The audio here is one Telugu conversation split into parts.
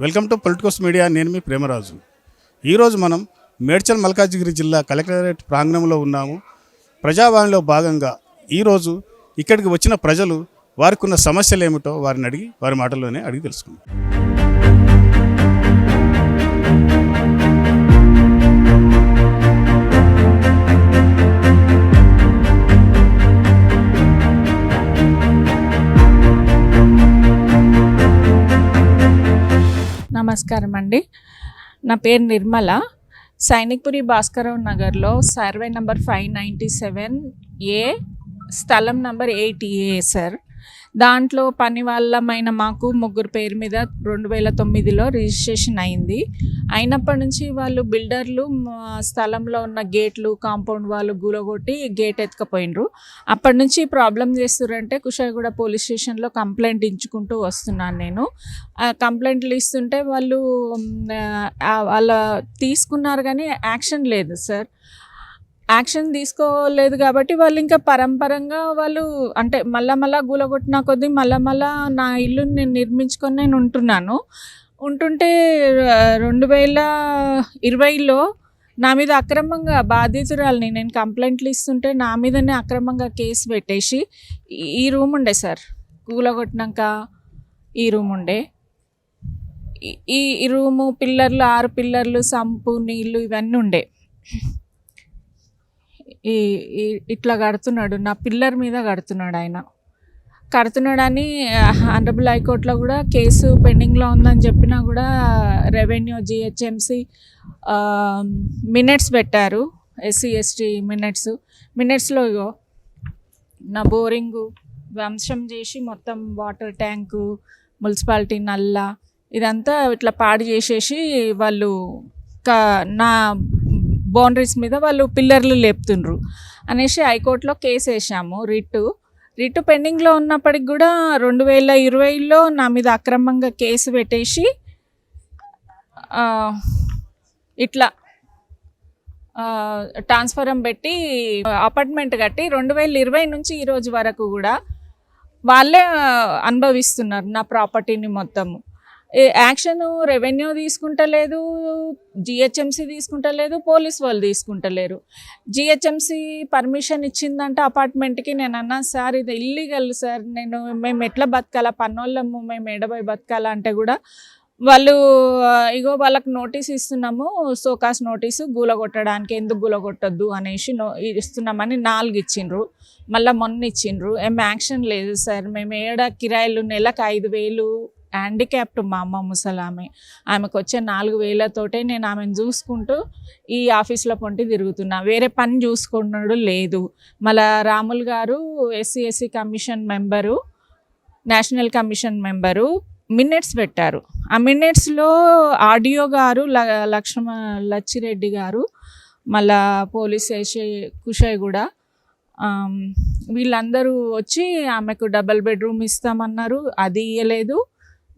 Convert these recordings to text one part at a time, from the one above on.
Welcome to Politicos media. నేను మీ ప్రేమరాజు. ఈరోజు మనం మేడ్చల్ మల్కాజిగిరి జిల్లా కలెక్టరేట్ ప్రాంగణంలో ఉన్నాము. ప్రజావాణిలో భాగంగా ఈరోజు ఇక్కడికి వచ్చిన ప్రజలు వారికి ఉన్న సమస్యలు ఏమిటో వారిని అడిగి వారి మాటల్లోనే అడిగి తెలుసుకుందాం. నమస్కారం అండి నా పేరు నిర్మల. సైనిక్పురి భాస్కరరావు నగర్లో survey number five ninety seven A స్థలం నంబర్ ఎయిట్ ఏ సార్. దాంట్లో పని వాళ్ళమైన మాకు ముగ్గురు పేరు మీద రెండు వేల తొమ్మిదిలో రిజిస్ట్రేషన్ అయింది. అయినప్పటి నుంచి వాళ్ళు బిల్డర్లు మా స్థలంలో ఉన్న గేట్లు కాంపౌండ్ వాళ్ళు గూలగొట్టి గేట్ ఎత్తుకపోయినరు అప్పటి నుంచి ప్రాబ్లం చేస్తురంటే కుషాయిగూడ పోలీస్ స్టేషన్లో కంప్లైంట్ ఇచ్చుకుంటూ వస్తున్నాను నేను. కంప్లైంట్లు ఇస్తుంటే వాళ్ళు వాళ్ళ తీసుకున్నారు కానీ యాక్షన్ లేదు సార్. యాక్షన్ తీసుకోలేదు కాబట్టి వాళ్ళు ఇంకా పరంపరంగా వాళ్ళు అంటే మళ్ళా మళ్ళా గూలగొట్టిన కొద్దీ మళ్ళా మళ్ళా నా ఇల్లు నేను నిర్మించుకొని నేను ఉంటున్నాను. ఉంటుంటే రెండు వేల ఇరవైలో నా మీద అక్రమంగా బాధితురాలని నేను కంప్లైంట్లు ఇస్తుంటే నా మీదనే అక్రమంగా కేసు పెట్టేసి ఈ- రూమ్ ఉండే సార్. కూలగొట్టినాక ఈ రూమ్ ఉండే. ఈ రూము పిల్లర్లు ఆరు పిల్లర్లు సంపు నీళ్ళు ఇవన్నీ ఉండే. ఈ ఇట్లా కడుతున్నాడు నా పిల్లర్ మీద కడుతున్నాడు ఆయన. కడుతున్నాడని ఆనరబుల్ హైకోర్టులో కూడా కేసు పెండింగ్లో ఉందని చెప్పినా కూడా రెవెన్యూ జిహెచ్ఎంసి మినిట్స్ పెట్టారు. SC ST minutes. మినిట్స్లో ఇగో నా బోరింగు వంశం చేసి మొత్తం వాటర్ ట్యాంకు మున్సిపాలిటీ నల్ల ఇదంతా ఇట్లా పాడు చేసేసి వాళ్ళు నా బౌండరీస్ మీద వాళ్ళు పిల్లర్లు లేపుతుండ్రు అనేసి హైకోర్టులో కేసు వేసాము రిట్టు. రిట్టు పెండింగ్లో ఉన్నప్పటికి కూడా రెండు వేల ఇరవైలో నా మీద అక్రమంగా కేసు పెట్టేసి ఇట్లా ట్రాన్స్ఫరం పెట్టి అపార్ట్మెంట్ కట్టి రెండు వేల ఇరవై నుంచి ఈరోజు వరకు కూడా వాళ్ళే అనుభవిస్తున్నారు నా ప్రాపర్టీని మొత్తము. యాక్షన్ రెవెన్యూ తీసుకుంటలేదు జిహెచ్ఎంసీ తీసుకుంటలేదు పోలీస్ వాళ్ళు తీసుకుంటలేరు. జిహెచ్ఎంసీ పర్మిషన్ ఇచ్చిందంటే అపార్ట్మెంట్కి నేను అన్నా సార్ ఇది ఇల్లీగల్ సార్ నేను మేము ఎట్లా బతకాలా? పన్నోళ్ళము మేము ఎడబై బతకాలా? అంటే కూడా వాళ్ళు ఇగో వాళ్ళకి నోటీస్ ఇస్తున్నాము సోకాస్ నోటీసు గూలగొట్టడానికి ఎందుకు గూలగొట్టద్దు? అనేసి నో ఇస్తున్నామని నాలుగు ఇచ్చిండ్రు. మళ్ళీ మొన్న ఇచ్చిండ్రు. ఏం యాక్షన్ లేదు సార్ మేము ఏడ కిరాయిలు నెలకు ఐదు వేలు హ్యాండిక్యాప్డ్ మా అమ్మ ముసలామె. ఆమెకు వచ్చే నాలుగు వేలతోటే నేను ఆమెను చూసుకుంటూ ఈ ఆఫీస్లో పొంటి తిరుగుతున్నా. వేరే పని చూసుకున్నాడు లేదు. మళ్ళా రాముల్ గారు SC SC commission member national commission member minutes పెట్టారు. ఆ మినిట్స్లో ఆడియో గారు ల- లక్ష్మ లచ్చిరెడ్డి గారు మళ్ళా పోలీస్ వేసే కుషయ్ కూడా వీళ్ళందరూ వచ్చి ఆమెకు డబల్ బెడ్రూమ్ ఇస్తామన్నారు. అది ఇయ్యలేదు.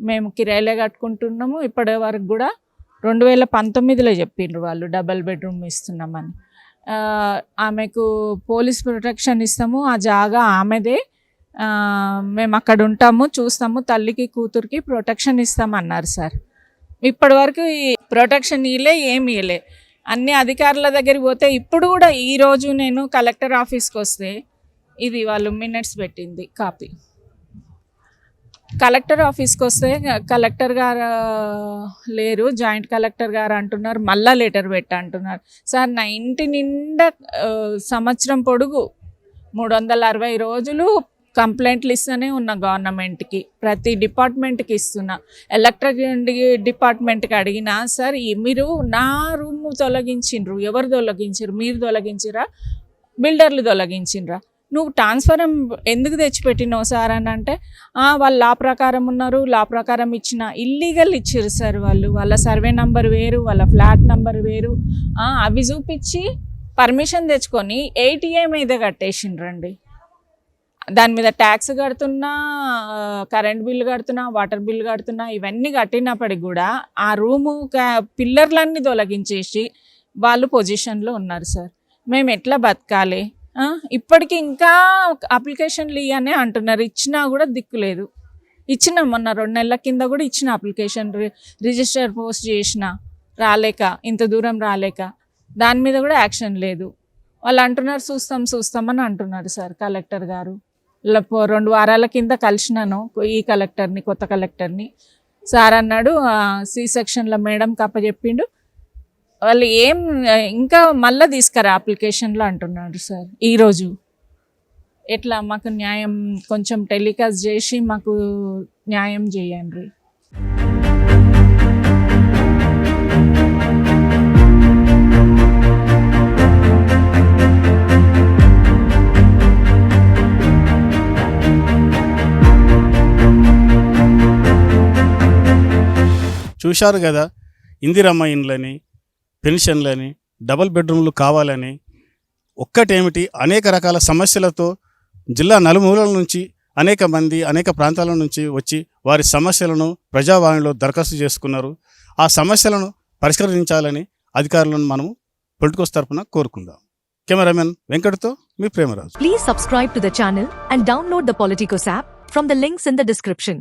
మేము కిరాయిలే కట్టుకుంటున్నాము. ఇప్పటి వరకు కూడా రెండు వేల పంతొమ్మిదిలో చెప్పిండ్రు వాళ్ళు డబల్ బెడ్రూమ్ ఇస్తున్నామని. ఆమెకు పోలీస్ ప్రొటెక్షన్ ఇస్తాము. ఆ జాగా ఆమెదే. మేము అక్కడ ఉంటాము చూస్తాము. తల్లికి కూతురికి ప్రొటెక్షన్ ఇస్తామన్నారు సార్. ఇప్పటి వరకు ఈ ప్రొటెక్షన్ ఇలే ఏమి ఇలే అన్ని అధికారుల దగ్గరికి పోతే ఇప్పుడు కూడా ఈరోజు నేను కలెక్టర్ ఆఫీస్కి వస్తే ఇది వాళ్ళు మినిట్స్ పెట్టింది కాపీ. కలెక్టర్ ఆఫీస్కి వస్తే కలెక్టర్ గారు లేరు. జాయింట్ కలెక్టర్ గారు అంటున్నారు. మళ్ళా లెటర్ పెట్ట అంటున్నారు. సార్ నా ఇంటి నిండా సంవత్సరం పొడుగు మూడు వందల అరవై రోజులు కంప్లైంట్లు ఇస్తూనే ఉన్నా గవర్నమెంట్కి ప్రతి డిపార్ట్మెంట్కి ఇస్తున్నా. ఎలక్ట్రిక్ డిపార్ట్మెంట్కి అడిగినా సార్ మీరు నా రూమ్ తొలగించిండ్రు ఎవరు తొలగించారు మీరు తొలగించిరా బిల్డర్లు తొలగించిండ్రా నువ్వు ట్రాన్స్ఫరం ఎందుకు తెచ్చిపెట్టినావు సార్ అని అంటే వాళ్ళు లా ప్రకారం ఉన్నారు లా ప్రకారం ఇచ్చిన ఇల్లీగల్ ఇచ్చారు సార్ వాళ్ళు. వాళ్ళ సర్వే నంబర్ వేరు వాళ్ళ ఫ్లాట్ నంబర్ వేరు. అవి చూపించి పర్మిషన్ తెచ్చుకొని ఏటీఏ మీద కట్టేసిండ్రండి దాని మీద ట్యాక్స్ కడుతున్నా కరెంట్ బిల్లు కడుతున్నా వాటర్ బిల్లు కడుతున్నా ఇవన్నీ కట్టినప్పటికి కూడా ఆ రూము పిల్లర్లన్నీ తొలగించేసి వాళ్ళు పొజిషన్లో ఉన్నారు సార్. మేము ఎట్లా బతకాలి? ఇప్పటికి ఇంకా అప్లికేషన్లు ఇవనే అంటున్నారు. ఇచ్చినా కూడా దిక్కు లేదు. ఇచ్చిన మొన్న రెండు నెలల కింద కూడా ఇచ్చిన అప్లికేషన్ రి- రిజిస్టర్ పోస్ట్ చేసిన. రాలేక ఇంత దూరం రాలేక. దాని మీద కూడా యాక్షన్ లేదు. వాళ్ళు అంటున్నారు చూస్తాం చూస్తామని అంటున్నారు సార్ కలెక్టర్ గారు. రెండు వారాల కింద కలిసినాను ఈ కలెక్టర్ని కొత్త కలెక్టర్ని. సార్ అన్నాడు సి సెక్షన్లో మేడం కప్ప చెప్పిండు వాళ్ళు ఏం ఇంకా మళ్ళీ తీసుకురా అప్లికేషన్లో అంటున్నారు సార్ ఈరోజు. ఎట్లా మాకు న్యాయం కొంచెం టెలికాస్ట్ చేసి మాకు న్యాయం చేయండి. చూశారు కదా ఇందిరమ్మ ఇండ్లని పెన్షన్లని డబల్ బెడ్రూమ్లు కావాలని ఒక్కటేమిటి? అనేక రకాల సమస్యలతో జిల్లా నలుమూలల నుంచి అనేక మంది అనేక ప్రాంతాల నుంచి వచ్చి వారి సమస్యలను ప్రజావాణిలో దరఖాస్తు చేసుకున్నారు. ఆ సమస్యలను పరిష్కరించాలని అధికారులను మనము పొలిటికోస్ తరఫున కోరుకుందాం. కెమెరామెన్ వెంకట్తో మీ Premaraju. Please subscribe to the channel and download the Politicos app from the links in the description